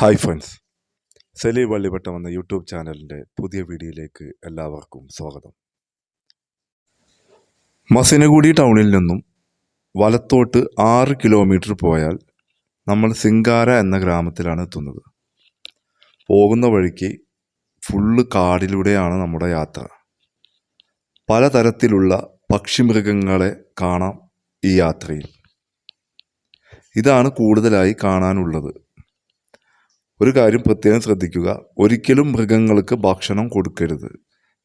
Hi friends silly Vallivattam എന്ന YouTube ചാനലിന്റെ പുതിയ വീഡിയോയിലേക്ക് എല്ലാവർക്കും സ്വാഗതം. മസിനഗുഡി ടൗണിൽ നിന്നും വലത്തോട്ട് ആറ് കിലോമീറ്റർ പോയാൽ നമ്മൾ സിംഗാര എന്ന ഗ്രാമത്തിലാണ് എത്തുന്നത്. പോകുന്ന വഴിക്ക് ഫുള്ള് കാടിലൂടെയാണ് നമ്മുടെ യാത്ര. പലതരത്തിലുള്ള പക്ഷിമൃഗങ്ങളെ കാണാം ഈ യാത്രയിൽ. ഇതാണ് കൂടുതലായി കാണാനുള്ളത്. ഒരു കാര്യം പ്രത്യേകം ശ്രദ്ധിക്കുക. ഒരിക്കലും മൃഗങ്ങൾക്ക് ഭക്ഷണം കൊടുക്കരുത്.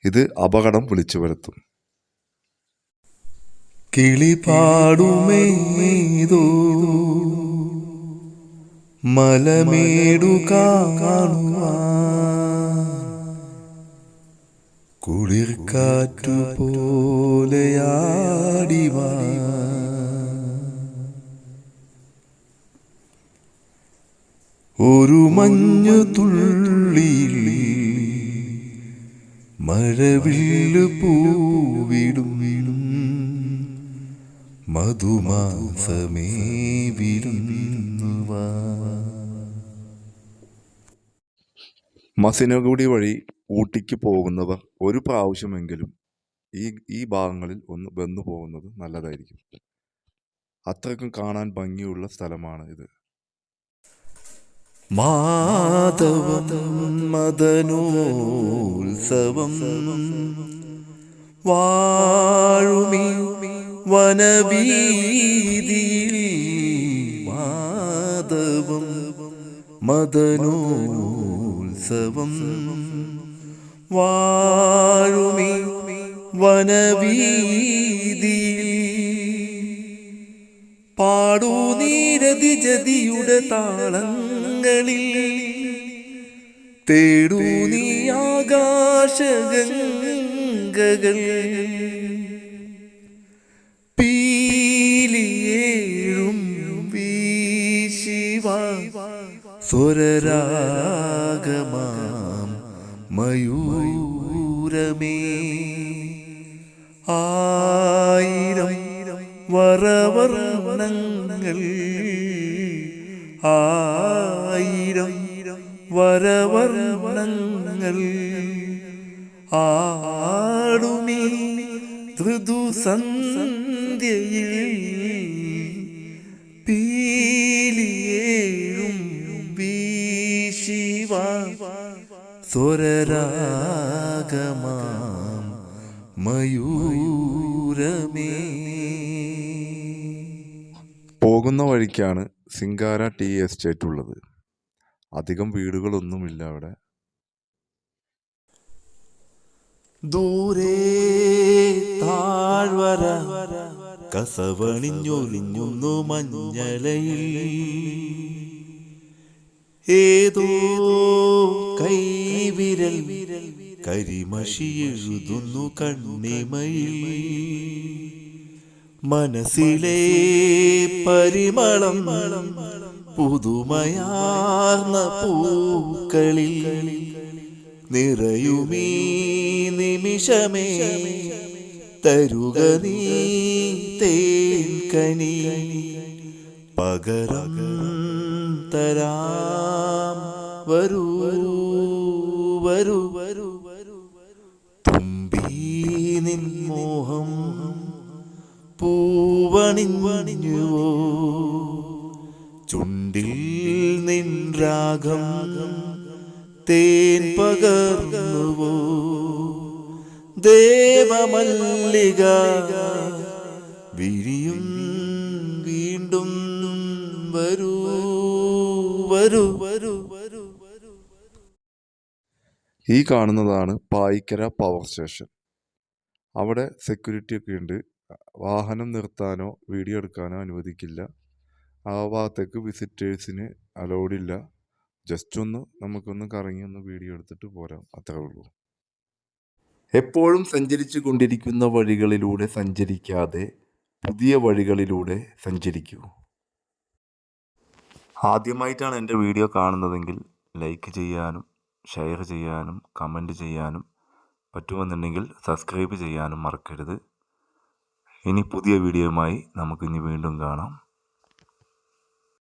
ഇത് അപകടം വിളിച്ചു വരുത്തും കിളി പാടുമേതോ മലമേടു കാണുവാൻ. കുളിർ കാറ്റു പോലെയാടിവാ ഒരു മഞ്ഞു തുള്ളിയിൽ മഴവിൽ പൂവിടും. മധുമാസമേ വിരുന്നുവാ മസിനഗുഡി വഴി ഊട്ടിക്ക് പോകുന്നവർ ഒരു പ്രാവശ്യമെങ്കിലും ഈ ഈ ഭാഗങ്ങളിൽ ഒന്ന് വന്നു പോകുന്നത് നല്ലതായിരിക്കും. അത്രക്കും കാണാൻ ഭംഗിയുള്ള സ്ഥലമാണ് ഇത്. മാധവം മദനോത്സവം വാഴുമി വനവീതിയിൽ മാധവം മദനോത്സവം വാഴുമി വനവീതിയിൽ പാടൂ നീരതി ജതിയുടെ താളങ്ങളിൽ തേടൂ നീ ആകാശഗംഗകൾ. പീലിയേഴും വീശിവ സ്വരരാഗമാം മയൂരമേ. ആയിരം വരവർണങ്ങൾ ആയിരം വരവർണങ്ങൾ ആടുമീ ഋതു സന്ധ്യയിൽ പീലിയേഴും വീശിവ സ്വരരാഗമാം മയൂരമേ. പോകുന്ന വഴിക്കാണ് സിംഗാര ടീ എസ്റ്റേറ്റ് ഉള്ളത്. അധികം വീടുകളൊന്നുമില്ല അവിടെ. ദൂരേ താഴ്വര കസവണിഞ്ഞൊലിഞ്ഞുന്നു മഞ്ഞലയിൽ. ഏതോ കൈവിരൽ കരിമഷി എഴുതുന്നു കണ്ണിമയിൽ. മനസ്സിലെ പരിമളം പുതുമയാർന്ന പൂക്കളിൽ നിറയുമീ നിമിഷമേ. തരുക നീ തേൻകനി പകരം തരാം. വരൂ വരൂ വരൂ തുമ്പി നിൻ മോഹം പൂവണിഞ്ഞുവോ. ചുണ്ടിൽ നിൻ രാഗം തേൻ പകർന്നുവോ? ദേവമല്ലിക വിരിയും വീണ്ടും വരൂ വരൂ വരൂ വരൂ ഈ കാണുന്നതാണ് പായിക്കര പവർ സ്റ്റേഷൻ അവിടെ സെക്യൂരിറ്റി ഒക്കെ ഉണ്ട്. വാഹനം നിർത്താനോ വീഡിയോ എടുക്കാനോ അനുവദിക്കില്ല. ആ ഭാഗത്തേക്ക് വിസിറ്റേഴ്സിന് അലൗഡ് ഇല്ല. ജസ്റ്റ് ഒന്ന് നമുക്കൊന്ന് കറങ്ങി ഒന്ന് വീഡിയോ എടുത്തിട്ട് പോരാം. അത്രേ ഉള്ളൂ. എപ്പോഴും സഞ്ചരിച്ചു കൊണ്ടിരിക്കുന്ന വഴികളിലൂടെ സഞ്ചരിക്കാതെ പുതിയ വഴികളിലൂടെ സഞ്ചരിക്കൂ. ആദ്യമായിട്ടാണ് എന്റെ വീഡിയോ കാണുന്നതെങ്കിൽ ലൈക്ക് ചെയ്യാനും ഷെയർ ചെയ്യാനും കമന്റ് ചെയ്യാനും പറ്റുമെന്നുണ്ടെങ്കിൽ സബ്സ്ക്രൈബ് ചെയ്യാനും മറക്കരുത്. ഇനി പുതിയ വീഡിയോയുമായി നമുക്കിനി വീണ്ടും കാണാം.